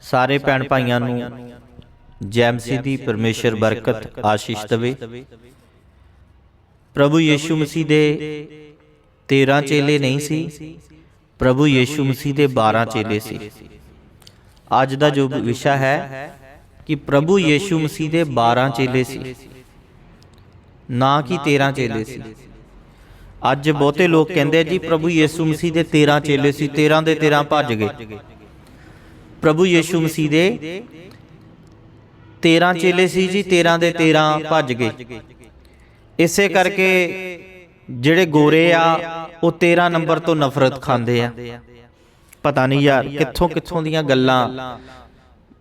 ਸਾਰੇ ਭੈਣ ਭਾਈਆਂ ਨੂੰ ਜੈ ਮਸੀਹ ਦੀ ਪਰਮੇਸ਼ਰ ਬਰਕਤ ਆਸ਼ੀਸ਼ ਦੇਵੇ। ਪ੍ਰਭੂ ਯੀਸ਼ੂ ਮਸੀਹ ਦੇ 13 ਚੇਲੇ ਨਹੀਂ ਸੀ ਪ੍ਰਭੂ ਯੀਸ਼ੂ ਮਸੀਹ ਦੇ 12 ਚੇਲੇ ਸੀ। ਅੱਜ ਦਾ ਜੋ ਵਿਸ਼ਾ ਹੈ ਕਿ ਪ੍ਰਭੂ ਯੀਸ਼ੂ ਮਸੀਹ ਦੇ 12 ਚੇਲੇ ਸੀ। ਨਾ ਕਿ 13 ਚੇਲੇ ਸੀ। ਅੱਜ ਬਹੁਤੇ ਲੋਕ ਕਹਿੰਦੇ ਜੀ ਪ੍ਰਭੂ ਯੀਸ਼ੂ ਮਸੀਹ ਦੇ 13 ਚੇਲੇ ਸੀ 13 ਦੇ 13 ਭੱਜ ਗਏ। ਪ੍ਰਭੂ ਯੀਸ਼ੂ ਮਸੀਹ ਦੇ 13 ਚੇਲੇ ਸੀ ਜੀ 13 ਦੇ 13 ਭੱਜ ਗਏ। ਇਸੇ ਕਰਕੇ ਜਿਹੜੇ ਗੋਰੇ ਆ ਉਹ 13 ਨੰਬਰ ਤੋਂ ਨਫ਼ਰਤ ਖਾਂਦੇ ਆ। ਪਤਾ ਨਹੀਂ ਯਾਰ ਕਿੱਥੋਂ ਕਿੱਥੋਂ ਦੀਆਂ ਗੱਲਾਂ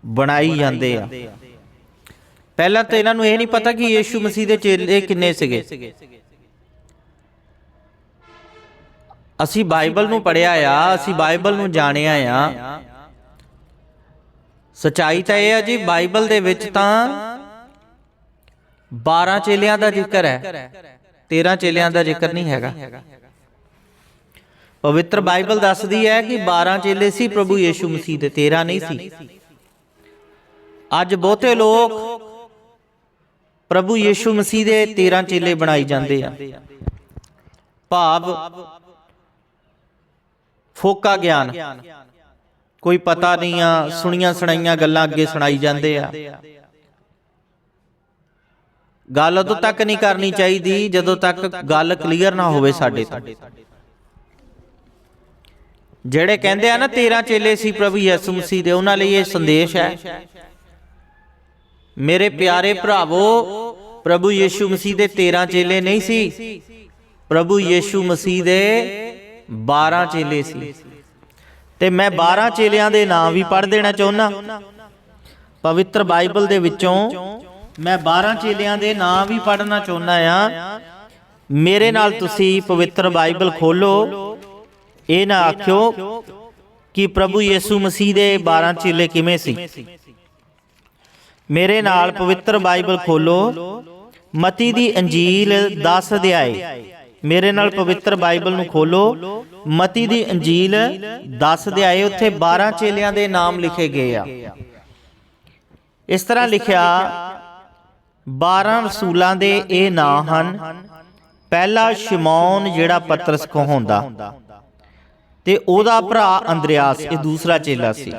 ਬਣਾਈ ਜਾਂਦੇ ਆ। ਪਹਿਲਾਂ ਤਾਂ ਇਹਨਾਂ ਨੂੰ ਇਹ ਨਹੀਂ ਪਤਾ ਕਿ ਯੀਸ਼ੂ ਮਸੀਹ ਦੇ ਚੇਲੇ ਕਿੰਨੇ ਸੀਗੇ। ਅਸੀਂ ਬਾਈਬਲ ਨੂੰ ਪੜਿਆ ਆ ਅਸੀਂ ਬਾਈਬਲ ਨੂੰ ਜਾਣਿਆ ਆ। ਸਚਾਈ ਤਾਂ ਇਹ ਹੈ ਜੀ, ਬਾਈਬਲ ਦੇ ਵਿੱਚ ਤਾਂ 12 ਚੇਲਿਆਂ ਦਾ ਜ਼ਿਕਰ ਹੈ 13 ਚੇਲਿਆਂ ਦਾ ਜ਼ਿਕਰ ਨਹੀਂ ਹੈਗਾ। ਪਵਿੱਤਰ ਬਾਈਬਲ ਦੱਸਦੀ ਹੈ ਕਿ 12 ਚੇਲੇ ਸੀ ਪ੍ਰਭੂ ਯੀਸ਼ੂ ਮਸੀਹ ਦੇ 13 ਨਹੀਂ ਸੀ। ਅੱਜ ਬਹੁਤੇ ਲੋਕ ਪ੍ਰਭੂ ਯੀਸ਼ੂ ਮਸੀਹ ਦੇ 13 ਚੇਲੇ ਬਣਾਈ ਜਾਂਦੇ ਆ। ਭਾਵ ਫੋਕਾ ਗਿਆਨ। ਕੋਈ ਪਤਾ ਨਹੀਂ ਆ, ਸੁਣੀਆਂ ਸੁਣਾਈਆਂ ਗੱਲਾਂ ਅੱਗੇ ਸੁਣਾਈ ਜਾਂਦੇ ਆ। ਗੱਲ ਉਦੋਂ ਤੱਕ ਨਹੀਂ ਕਰਨੀ ਚਾਹੀਦੀ ਜਦੋਂ ਤੱਕ ਗੱਲ ਕਲੀਅਰ ਨਾ ਹੋਵੇ ਸਾਡੇ ਤੋਂ। ਜਿਹੜੇ ਕਹਿੰਦੇ ਆ ਨਾ 13 ਚੇਲੇ ਸੀ ਪ੍ਰਭੂ ਯਿਸੂ ਮਸੀਹ ਦੇ, ਉਹਨਾਂ ਲਈ ਇਹ ਸੰਦੇਸ਼ ਹੈ। ਮੇਰੇ ਪਿਆਰੇ ਭਰਾਵੋ, ਪ੍ਰਭੂ ਯੀਸ਼ੂ ਮਸੀਹ ਦੇ 13 ਚੇਲੇ ਨਹੀਂ ਸੀ। ਪ੍ਰਭੂ ਯੀਸ਼ੂ ਮਸੀਹ ਦੇ 12 ਚੇਲੇ ਸੀ। ਤੇ ਮੈਂ 12 ਚੇਲਿਆਂ ਦੇ ਨਾਮ ਵੀ ਪੜ੍ਹ ਦੇਣਾ ਚਾਹੁੰਦਾ ਪਵਿੱਤਰ ਬਾਈਬਲ ਦੇ ਵਿੱਚੋਂ ਮੈਂ 12 ਚੇਲਿਆਂ ਦੇ ਨਾਮ ਵੀ ਪੜ੍ਹਨਾ ਚਾਹੁੰਦਾ ਆ। ਮੇਰੇ ਨਾਲ ਤੁਸੀਂ ਪਵਿੱਤਰ ਬਾਈਬਲ ਖੋਲੋ ਇਹ ਨਾ ਆਖਿਓ ਕਿ ਪ੍ਰਭੂ ਯੀਸ਼ੂ ਮਸੀਹ ਦੇ 12 ਚੇਲੇ ਕਿਵੇਂ ਸੀ? ਮੇਰੇ ਨਾਲ ਪਵਿੱਤਰ ਬਾਈਬਲ ਖੋਲੋ ਮਤੀ ਦੀ ਅੰਜੀਲ 10 ਅਧਿਆਏ ਮੇਰੇ ਨਾਲ ਪਵਿੱਤਰ ਬਾਈਬਲ ਨੂੰ ਖੋਲੋ। ਮਤੀ ਦੀ ਅੰਜੀਲ 10 ਅਧਿਆਏ ਉੱਥੇ 12 ਚੇਲਿਆਂ ਦੇ ਨਾਮ ਲਿਖੇ ਗਏ ਆ। ਇਸ ਤਰ੍ਹਾਂ ਲਿਖਿਆ 12 ਰਸੂਲਾਂ ਦੇ ਇਹ ਨਾਂ ਹਨ, ਪਹਿਲਾ ਸ਼ਿਮੌਨ ਜਿਹੜਾ ਪਤਰਸ ਕਹਾਉਂਦਾ ਤੇ ਉਹਦਾ ਭਰਾ ਅੰਦਰਿਆਸ, ਇਹ ਦੂਸਰਾ ਚੇਲਾ ਸੀ।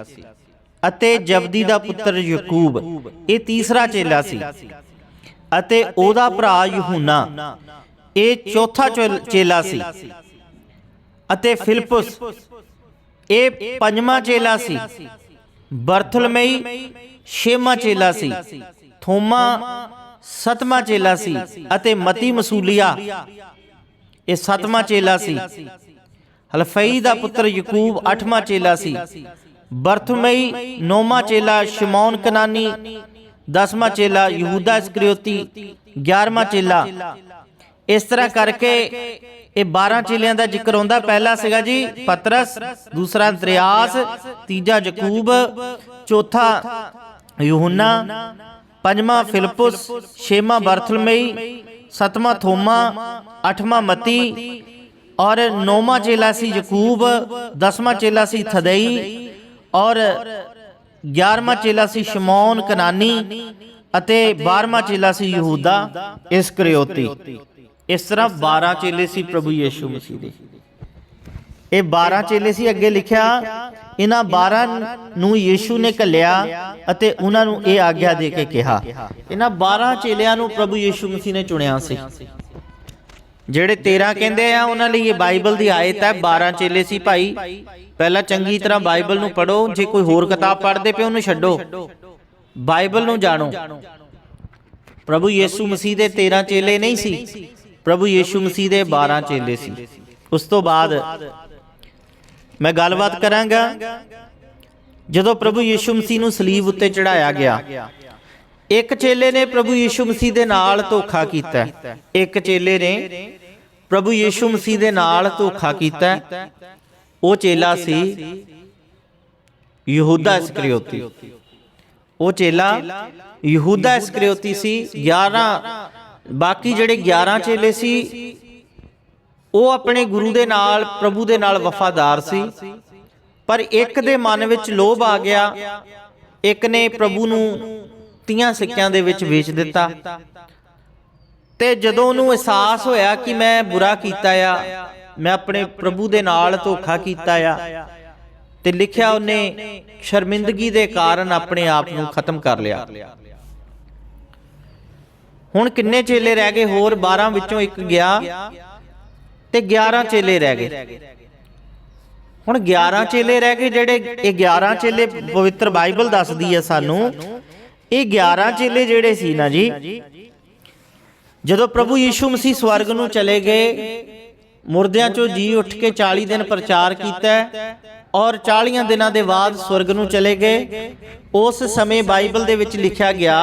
ਅਤੇ ਜਬਦੀ ਦਾ ਪੁੱਤਰ ਯਾਕੂਬ, ਇਹ ਤੀਸਰਾ ਚੇਲਾ ਸੀ। ਅਤੇ ਉਹਦਾ ਭਰਾ ਯਹੂਨਾ ਇਹ ਚੌਥਾ ਚੇਲ- ਸੀ। ਅਤੇ ਫਿਲਪਸ ਇਹ ਪੰਜਵਾਂ ਚੇਲਾ ਸੀ। ਬਰਥਲਮਈ ਛੇਵਾਂ ਚੇਲਾ ਸੀ। ਥੋਮਾ ਸਤਵਾਂ ਚੇਲਾ ਸੀ। ਅਤੇ ਮਤੀ ਮਸੂਲੀਆ। ਇਹ ਸਤਵਾਂ ਚੇਲਾ ਸੀ। ਹਲਫਈ ਦਾ ਪੁੱਤਰ ਯਕੂਬ ਅੱਠਵਾਂ ਚੇਲਾ ਸੀ। ਬਰਥਮਈ ਨੌਵਾਂ ਚੇਲਾ ਸ਼ਿਮੌਨ ਕਨਾਨੀ ਦਸਵਾਂ ਚੇਲਾ ਯਹੂਦਾ ਇਸਕਰੀਓਤੀ 11ਵਾਂ ਚੇਲਾ। ਇਸ ਤਰ੍ਹਾਂ ਕਰਕੇ ਇਹ 12 ਚੇਲਿਆਂ ਦਾ ਜ਼ਿਕਰ ਆਉਂਦਾ ਪਹਿਲਾ ਸੀਗਾ ਜੀ ਪਤਰਸ, ਦੂਸਰਾ ਅੰਦਰਿਆਸ ਤੀਜਾ ਯਕੂਬ, ਚੌਥਾ ਯਹੂਨਾ, ਪੰਜਵਾਂ ਫਿਲਪਸ ਛੇਵਾਂ ਬਰਥਲਮਈ, ਸਤਵਾਂ ਥੋਮਾ, ਅੱਠਵਾਂ ਮਤੀ ਔਰ ਨੌਵਾਂ ਚੇਲਾ ਸੀ ਯਕੂਬ, ਦਸਵਾਂ ਚੇਲਾ ਸੀ ਥਦਈ ਔਰ 11ਵਾਂ ਚੇਲਾ ਸੀ ਸ਼ਮੌਨ ਕਨਾਨੀ ਅਤੇ 12ਵਾਂ ਚੇਲਾ ਸੀ ਯਹੂਦਾ ਇਸਕਰੀਓਤੀ ਇਸ ਤਰ੍ਹਾਂ 12 ਚੇਲੇ ਸੀ ਪ੍ਰਭੂ ਯੀਸ਼ੂ ਮਸੀਹ ਦੇ। ਇਹ 12 ਚੇਲੇ ਸੀ, ਅੱਗੇ ਲਿਖਿਆ, ਇਹਨਾਂ 12 ਨੂੰ ਯੀਸ਼ੂ ਨੇ ਘੱਲਿਆ ਅਤੇ ਉਹਨਾਂ ਨੂੰ ਇਹ ਆਗਿਆ ਦੇ ਕੇ ਕਿਹਾ। ਇਹਨਾਂ 12 ਚੇਲਿਆਂ ਨੂੰ ਪ੍ਰਭੂ ਯੀਸ਼ੂ ਮਸੀਹ ਨੇ ਚੁਣਿਆ ਸੀ। ਜਿਹੜੇ 13 ਕਹਿੰਦੇ ਆ, ਉਹਨਾਂ ਲਈ ਇਹ ਬਾਈਬਲ ਦੀ ਆਇਤ ਹੈ 12 ਚੇਲੇ ਸੀ ਭਾਈ। ਪਹਿਲਾਂ ਚੰਗੀ ਤਰ੍ਹਾਂ ਬਾਈਬਲ ਨੂੰ ਪੜੋ ਜੇ ਕੋਈ ਹੋਰ ਕਿਤਾਬ ਪੜ੍ਹਦੇ ਪਏ, ਉਹਨੂੰ ਛੱਡੋ। ਬਾਈਬਲ ਨੂੰ ਜਾਣੋ। ਪ੍ਰਭੂ ਯੀਸ਼ੂ ਮਸੀਹ ਦੇ 13 ਚੇਲੇ ਨਹੀਂ ਸੀ। ਪ੍ਰਭੂ ਯੀਸ਼ੂ ਮਸੀਹ ਦੇ 12 ਚੇਲੇ ਸੀ। ਉਸ ਤੋਂ ਬਾਅਦ ਮੈਂ ਗੱਲਬਾਤ ਕਰਾਂਗਾ ਜਦੋਂ ਪ੍ਰਭੂ ਯੀਸ਼ੂ ਮਸੀਹ ਨੂੰ ਸਲੀਬ ਉੱਤੇ ਚੜਾਇਆ ਗਿਆ। ਇੱਕ ਚੇਲੇ ਨੇ ਪ੍ਰਭੂ ਯੀਸ਼ੂ ਮਸੀਹ ਦੇ ਨਾਲ ਧੋਖਾ ਕੀਤਾ। ਇੱਕ ਚੇਲੇ ਨੇ ਪ੍ਰਭੂ ਯੀਸ਼ੂ ਮਸੀਹ ਦੇ ਨਾਲ ਧੋਖਾ ਕੀਤਾ। ਉਹ ਚੇਲਾ ਸੀ ਯਹੂਦਾ ਇਸਕਰੀਓਤੀ। ਉਹ ਚੇਲਾ ਯਹੂਦਾ ਇਸਕਰੀਓਤੀ ਸੀ 11 ਬਾਕੀ ਜਿਹੜੇ 11 ਚੇਲੇ ਸੀ ਉਹ ਆਪਣੇ ਗੁਰੂ ਦੇ ਨਾਲ ਪ੍ਰਭੂ ਦੇ ਨਾਲ ਵਫਾਦਾਰ ਸੀ। ਪਰ ਇੱਕ ਦੇ ਮਨ ਵਿੱਚ ਲੋਭ ਆ ਗਿਆ। ਇੱਕ ਨੇ ਪ੍ਰਭੂ ਨੂੰ 30 ਸਿੱਕਿਆਂ ਦੇ ਵਿੱਚ ਵੇਚ ਦਿੱਤਾ। ਤੇ ਜਦੋਂ ਉਹਨੂੰ ਅਹਿਸਾਸ ਹੋਇਆ ਕਿ ਮੈਂ ਬੁਰਾ ਕੀਤਾ ਆ ਮੈਂ ਆਪਣੇ ਪ੍ਰਭੂ ਦੇ ਨਾਲ ਧੋਖਾ ਕੀਤਾ ਆ। ਤੇ ਲਿਖਿਆ ਉਹਨੇ ਸ਼ਰਮਿੰਦਗੀ ਦੇ ਕਾਰਨ ਆਪਣੇ ਆਪ ਨੂੰ ਖਤਮ ਕਰ ਲਿਆ। ਹੁਣ ਕਿੰਨੇ ਚੇਲੇ ਰਹਿ ਗਏ? ਹੋਰ 12 ਵਿੱਚੋਂ ਇੱਕ ਗਿਆ ਤੇ 11 ਚੇਲੇ ਰਹਿ ਗਏ। ਹੁਣ 11 ਚੇਲੇ ਰਹਿ ਗਏ ਜਿਹੜੇ, ਇਹ 11 ਚੇਲੇ ਪਵਿੱਤਰ ਬਾਈਬਲ ਦੱਸਦੀ ਹੈ ਸਾਨੂੰ। ਇਹ 11 ਚੇਲੇ ਜਿਹੜੇ ਸੀ ਨਾ ਜੀ, ਜਦੋਂ ਪ੍ਰਭੂ ਯੀਸ਼ੂ ਮਸੀਹ ਸਵਰਗ ਨੂੰ ਚਲੇ ਗਏ, ਮੁਰਦਿਆਂ ਚੋਂ ਜੀ ਉੱਠ ਕੇ 40 ਦਿਨ ਪ੍ਰਚਾਰ ਕੀਤਾ ਔਰ 40 ਦਿਨਾਂ ਦੇ ਬਾਅਦ ਸਵਰਗ ਨੂੰ ਚਲੇ ਗਏ, ਉਸ ਸਮੇਂ ਬਾਈਬਲ ਦੇ ਵਿੱਚ ਲਿਖਿਆ ਗਿਆ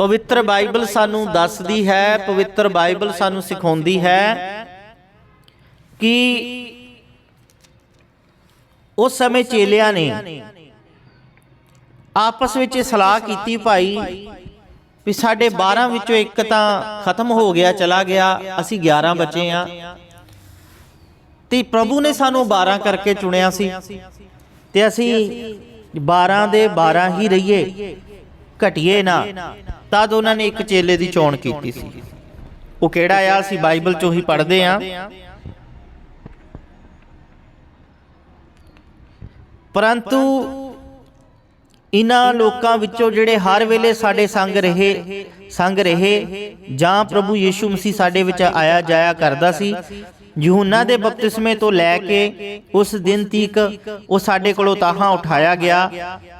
ਪਵਿੱਤਰ ਬਾਈਬਲ ਸਾਨੂੰ ਦੱਸਦੀ ਹੈ, ਪਵਿੱਤਰ ਬਾਈਬਲ ਸਾਨੂੰ ਸਿਖਾਉਂਦੀ ਹੈ ਕਿ ਉਸ ਸਮੇਂ ਚੇਲਿਆਂ ਨੇ ਆਪਸ ਵਿੱਚ ਸਲਾਹ ਕੀਤੀ ਭਾਈ ਵੀ ਸਾਡੇ 12 ਵਿੱਚੋਂ ਇੱਕ ਤਾਂ ਖਤਮ ਹੋ ਗਿਆ, ਚਲਾ ਗਿਆ, ਅਸੀਂ 11 ਬਚੇ ਆ ਤੇ ਪ੍ਰਭੂ ਨੇ ਸਾਨੂੰ 12 ਕਰਕੇ ਚੁਣਿਆ ਸੀ ਤੇ ਅਸੀਂ 12 ਦੇ 12 ਹੀ ਰਹੀਏ, ਘਟਿਏ ਨਾ। ਤਦ ਉਹਨਾਂ ਨੇ ਇੱਕ ਚੇਲੇ ਦੀ ਚੋਣ ਕੀਤੀ ਸੀ। ਉਹ ਕਿਹੜਾ ਆ, ਅਸੀਂ ਬਾਈਬਲ ਚੋਂ ਹੀ ਪੜ੍ਹਦੇ ਆ ਪਰੰਤੂ ਇਨ੍ਹਾਂ ਲੋਕਾਂ ਵਿੱਚੋਂ ਜਿਹੜੇ ਹਰ ਵੇਲੇ ਸਾਡੇ ਸੰਗ ਰਹੇ ਸੰਗ ਰਹੇ ਜਾਂ ਪ੍ਰਭੂ ਯੀਸ਼ੂ ਮਸੀਹ ਸਾਡੇ ਵਿੱਚ ਆਇਆ ਜਾਇਆ ਕਰਦਾ ਸੀ ਯੂਹੰਨਾ ਦੇ ਬਪਤਿਸਮੇ ਤੋਂ ਲੈ ਕੇ ਉਸ ਦਿਨ ਤੀਕ ਉਹ ਸਾਡੇ ਕੋਲੋਂ ਤਾਹਾਂ ਉਠਾਇਆ ਗਿਆ।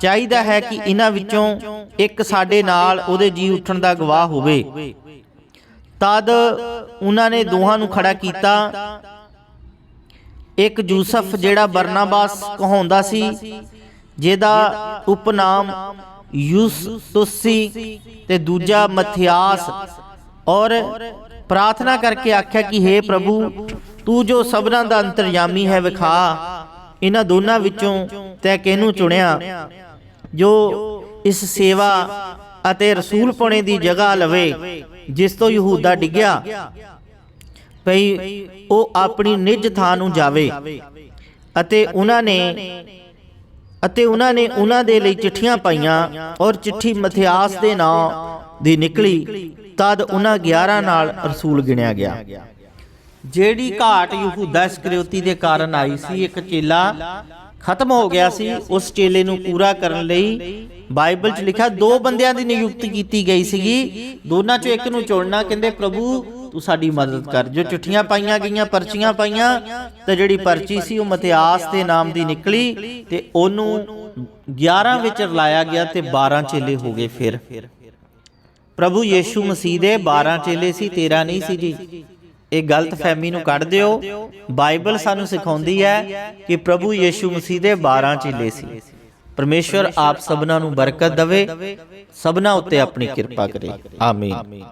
ਚਾਹੀਦਾ ਹੈ ਕਿ ਇਹਨਾਂ ਵਿੱਚੋਂ ਇੱਕ ਸਾਡੇ ਨਾਲ ਉਹਦੇ ਜੀ ਉੱਠਣ ਦਾ ਗਵਾਹ ਹੋਵੇ। ਤਦ ਉਹਨਾਂ ਨੇ ਦੋਹਾਂ ਨੂੰ ਖੜਾ ਕੀਤਾ। ਇੱਕ ਯੂਸਫ ਜਿਹੜਾ ਬਰਨਾਬਾਸ ਕਹਾਉਂਦਾ ਸੀ, ਜਿਹਦਾ ਉਪਨਾਮ ਯੂਸਤੁਸ ਤੇ ਦੂਜਾ ਮਥਿਆਸ। ਔਰ ਪ੍ਰਾਰਥਨਾ ਕਰਕੇ ਆਖਿਆ ਕਿ हे ਪ੍ਰਭੂ ਤੂੰ ਜੋ ਸਭਨਾਂ ਦਾ ਅੰਤਰਯਾਮੀ ਹੈ ਵਿਖਾ, ਇਹਨਾਂ ਦੋਨਾਂ ਵਿੱਚੋਂ ਤੈ ਕਿਹਨੂੰ ਚੁਣਿਆ? ਜੋ ਇਸ ਸੇਵਾ ਅਤੇ ਰਸੂਲ ਪਣੇ ਦੀ ਜਗ੍ਹਾ ਲਵੇ, ਜਿਸ ਤੋਂ ਯਹੂਦਾ ਡਿੱਗਿਆ, ਭਈ ਉਹ ਆਪਣੀ ਨਿਜ ਥਾਂ ਨੂੰ ਜਾਵੇ। ਅਤੇ ਉਹਨਾਂ ਨੇ ਅਤੇ ਉਹਨਾਂ ਨੇ ਉਹਨਾਂ ਦੇ ਲਈ ਚਿੱਠੀਆਂ ਪਾਈਆਂ ਔਰ ਚਿੱਠੀ ਮਥਿਆਸ ਦੇ ਨਾਂ ਦੀ ਨਿਕਲੀ, ਤਦ ਉਹਨਾਂ 11 ਨਾਲ ਰਸੂਲ ਗਿਣਿਆ ਗਿਆ। ਜਿਹੜੀ ਘਾਟ ਯਹੂਦਾ ਇਸਕਰਿਓਤੀ ਦੇ ਕਾਰਨ ਆਈ ਸੀ ਇੱਕ ਚੇਲਾ ਖਤਮ ਹੋ ਗਿਆ ਸੀ ਉਸ ਚੇਲੇ ਨੂੰ ਪੂਰਾ ਕਰਨ ਲਈ ਬਾਈਬਲ 'ਚ ਲਿਖਿਆ ਦੋ ਬੰਦਿਆਂ ਦੀ ਨਿਯੁਕਤੀ ਕੀਤੀ ਗਈ ਸੀਗੀ। ਦੋਨਾਂ 'ਚੋਂ ਇੱਕ ਨੂੰ ਚੁਣਨਾ ਕਹਿੰਦੇ ਪ੍ਰਭੂ ਤੂੰ ਸਾਡੀ ਮਦਦ ਕਰ। ਜੋ ਚਿੱਠੀਆਂ ਪਾਈਆਂ ਗਈਆਂ ਪਰਚੀਆਂ ਪਾਈਆਂ ਤੇ ਜਿਹੜੀ ਪਰਚੀ ਸੀ ਉਹ ਮਤਿਆਸ ਦੇ ਨਾਮ ਦੀ ਨਿਕਲੀ ਤੇ ਉਹਨੂੰ 11 ਵਿੱਚ ਰਲਾਇਆ ਗਿਆ ਤੇ 12 ਚੇਲੇ ਹੋ ਗਏ ਫਿਰ। ਪ੍ਰਭੂ ਯੀਸ਼ੂ ਮਸੀਹ ਦੇ 12 ਚੇਲੇ ਸੀ 13 ਨਹੀਂ ਸੀ ਜੀ ਇਹ ਗਲਤ ਫਹਿਮੀ ਨੂੰ ਕੱਢ ਦਿਓ। ਬਾਈਬਲ ਸਾਨੂੰ ਸਿਖਾਉਂਦੀ ਹੈ ਕਿ ਪ੍ਰਭੂ ਯੀਸ਼ੂ ਮਸੀਹ ਦੇ 12 ਚੇਲੇ ਸੀ। ਪਰਮੇਸ਼ਵਰ ਆਪ ਸਭਨਾਂ ਨੂੰ ਬਰਕਤ ਦੇਵੇ। ਸਭਨਾਂ ਉੱਤੇ ਆਪਣੀ ਕਿਰਪਾ ਕਰੇ। ਆਮੀਨ।